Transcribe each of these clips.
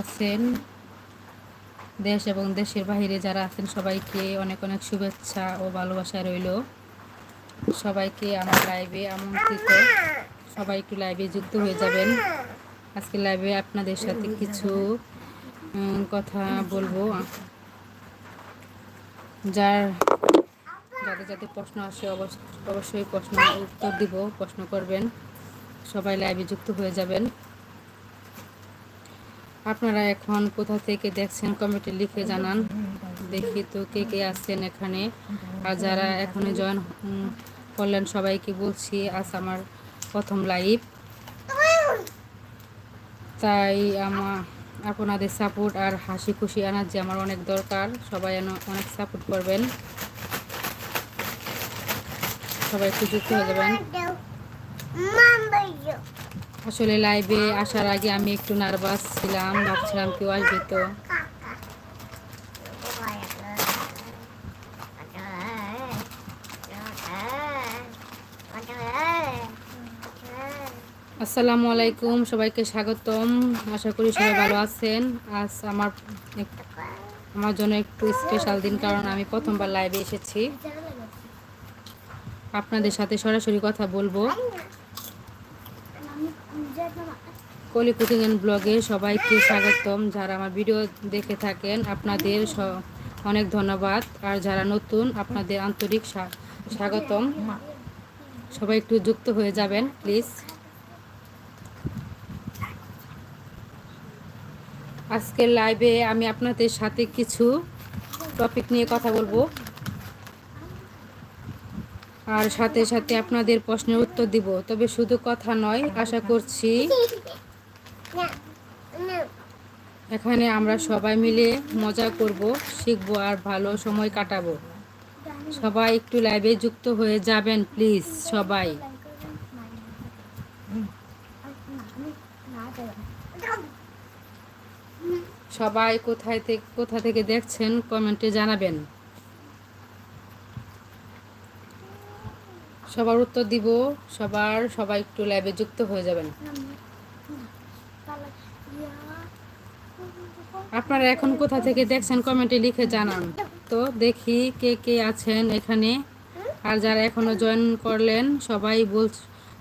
আছেন। দেশ এবং দেশের বাহিরে যারা আছেন, সবাইকে অনেক অনেক শুভেচ্ছা ও ভালোবাসা রইল। সবাইকে আমার লাইভে আমন্ত্রিত। সবাই একটু লাইভে যুক্ত হয়ে যাবেন। আজকে লাইভে আপনাদের সাথে কিছু কথা বলব। যার, যাদের যাদের প্রশ্ন আসে অবশ্যই প্রশ্ন উত্তর দিব, প্রশ্ন করবেন। সবাই লাইভে যুক্ত হয়ে যাবেন। আপনারা এখন কোথা থেকে দেখছেন কমেন্টে লিখে জানান। দেখি তো কে কে আসছেন এখানে। আর যারা এখনও জয়েন করলেন সবাইকে বলছি, আজ আমার প্রথম লাইভ তাই আমার আপনাদের সাপোর্ট আর হাসি খুশি আনার যে আমার অনেক দরকার। সবাই অনেক সাপোর্ট করবেন। সবাই একটু যুক্ত হয়ে যাবেন। আসলে লাইভে আসার আগে আমি একটু নার্ভাস ছিলাম, ভাবছিলাম কেউ আসবে তো। আসসালামু আলাইকুম, সবাইকে স্বাগতম। আশা করি সবাই ভালো আছেন। আজ আমার আমার জন্য একটু স্পেশাল দিন, কারণ আমি প্রথমবার লাইভে এসেছি। আপনাদের সাথে সরাসরি কথা বলব। কলি কুকিং অ্যান্ড ব্লগে সবাইকে স্বাগতম। যারা আমার ভিডিও দেখে থাকেন, আপনাদের অনেক ধন্যবাদ। আর যারা নতুন, আপনাদের আন্তরিক স্বাগতম। সবাই একটু যুক্ত হয়ে যাবেন, প্লিজ। আজকের লাইভে আমি আপনাদের সাথে কিছু টপিক নিয়ে কথা বলব। আর সাথে সাথে আপনাদের প্রশ্নের উত্তর দিব। তবে শুধু কথা নয়, আশা করছি এখানে আমরা সবাই মিলে মজা করব, শিখব আর ভালো সময় কাটাবো। সবাই একটু লাইভে যুক্ত হয়ে যাবেন প্লিজ সবাই। সবাই কোথায় থেকে কোথা থেকে দেখছেন, কমেন্টে জানাবেন। সবার উত্তর দিব, সবার, সবাই একটু লাইভে যুক্ত হয়ে যাবেন। আপনারা এখন কোথা থেকে দেখছেন কমেন্টে লিখে জানান। তো দেখি কে কে আছেন এখানে। আর যারা এখনও জয়েন করলেন, সবাই বল,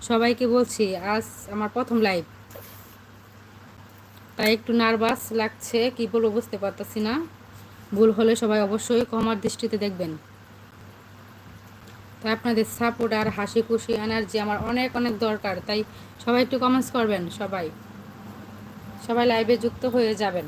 সবাইকে বলছি, আজ আমার প্রথম লাইভ তাই একটু নার্ভাস লাগছে, কি বলব বুঝতে পারতেছি না। ভুল হলে সবাই অবশ্যই কমার দৃষ্টিতে দেখবেন। তাই আপনাদের সাপোর্ট আর হাসি খুশি এনার্জি আমার অনেক অনেক দরকার। তাই সবাই একটু কমেন্টস করবেন, সবাই। সবাই লাইভে যুক্ত হয়ে যাবেন।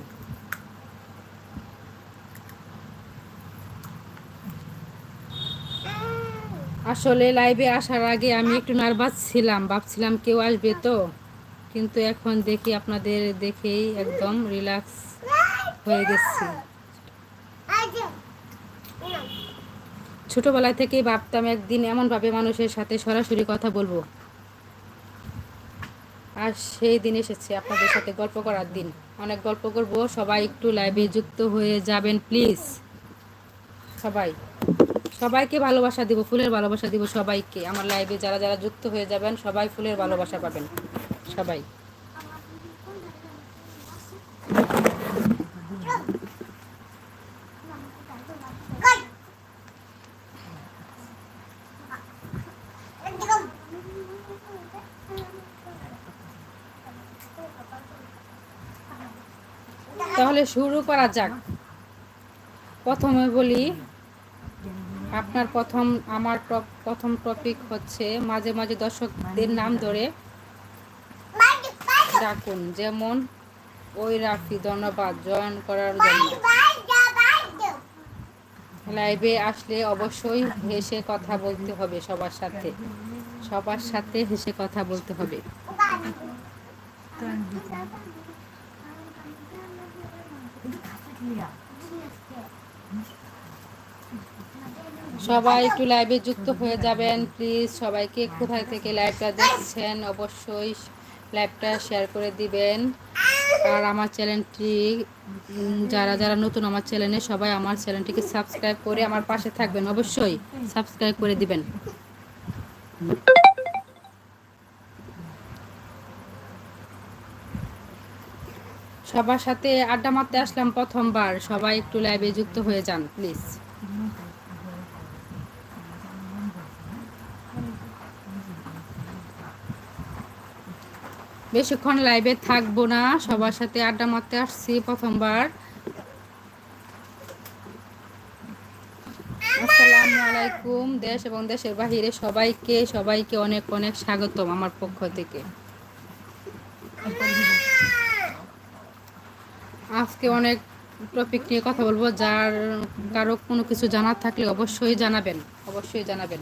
আসলে লাইভে আসার আগে আমি একটু নার্ভাস ছিলাম, ভাবছিলাম কেউ আসবে তো। কিন্তু এখন দেখি আপনাদের দেখেই একদম রিল্যাক্স হয়ে গেছি। ছোটবেলায় থেকেই ভাবতাম একদিন এমনভাবে মানুষের সাথে সরাসরি কথা বলব। আর সেই দিন এসেছে আপনাদের সাথে গল্প করার দিন। অনেক গল্প করব, সবাই একটু লাইভে যুক্ত হয়ে যাবেন প্লিজ সবাই। সবাইকে ভালোবাসা দিব, ফুলের ভালোবাসা দিব সবাইকে। আমার লাইভে যারা যারা যুক্ত হয়ে যাবেন, সবাই ফুলের ভালোবাসা পাবেন। সবাই। তাহলে শুরু করা যাক। প্রথমে বলি আপনার প্রথম, আমার প্রথম টপিক হচ্ছে মাঝে মাঝে দর্শকদের নাম ধরে ডাকুন। যেমন, ওই রাফি, ধন্যবাদ, জয়েন করার জন্য। লাইভে আসলে অবশ্যই হেসে কথা বলতে হবে সবার সাথে। সবার সাথে হেসে কথা বলতে হবে। সবাই একটু লাইভে যুক্ত হয়ে যাবেন প্লিজ সবাইকে কোথায় থেকে লাইভটা দেখছেন অবশ্যই লাইভটা শেয়ার করে দিবেন। আর আমার চ্যানেলটি যারা যারা নতুন আমার চ্যানেলে সবাই আমার চ্যানেলটিকে সাবস্ক্রাইব করে আমার পাশে থাকবেন, অবশ্যই সাবস্ক্রাইব করে দিবেন। সবার সাথে আড্ডা মারতে আসলাম প্রথমবার, সবাই একটু লাইভে যুক্ত হয়ে যান প্লিজ বেশিক্ষণ লাইভে থাকব না। সবার সাথে আড্ডা মারতে আসছি প্রথমবার। আসসালামু আলাইকুম, দেশ এবং দেশের বাহিরে সবাইকে সবাইকে অনেক অনেক স্বাগতম আমার পক্ষ থেকে। আজকে অনেক টপিক নিয়ে কথা বলব, যার কারও কোনো কিছু জানার থাকলে অবশ্যই জানাবেন অবশ্যই জানাবেন।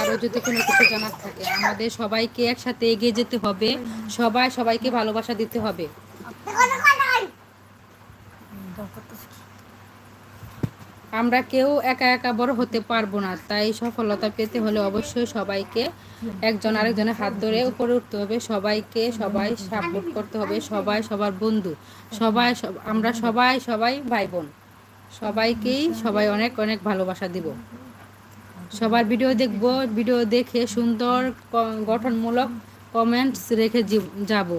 কারও যদি কোনো কিছু জানার থাকে, আমাদের সবাইকে একসাথে এগিয়ে যেতে হবে। সবাই সবাইকে ভালোবাসা দিতে হবে। আমরা কেউ একা একা বড় হতে পারব না, তাই সফলতা পেতে হলে অবশ্যই সবাইকে একজন আরেকজনের হাত ধরে উপরে উঠতে হবে। সবাইকে সবাই সাপোর্ট করতে হবে, সবাই সবার বন্ধু, সবাই আমরা সবাই সবাই ভাই বোন, সবাইকেই সবাই অনেক অনেক ভালোবাসা দিব। সবার ভিডিও দেখব, ভিডিও দেখে সুন্দর গঠনমূলক কমেন্টস রেখে যাব।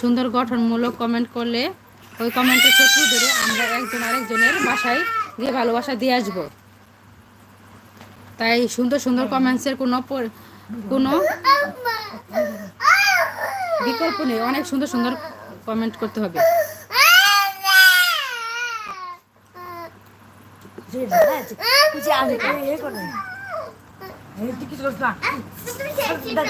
সুন্দর গঠনমূলক কমেন্ট করলে ওই কমেন্টের ক্ষেত্রে ধরে আমরা একজন আরেকজনের বাসায় গিয়ে ভালোবাসা দিয়ে আসব। তাই সুন্দর সুন্দর কমেন্টসের কোনো কোনো বিকল্প নেই। অনেক সুন্দর সুন্দর কমেন্ট করতে হবে। যে আছে তুই যে আগে করে এ করে। কিছু করছ না? দাদা।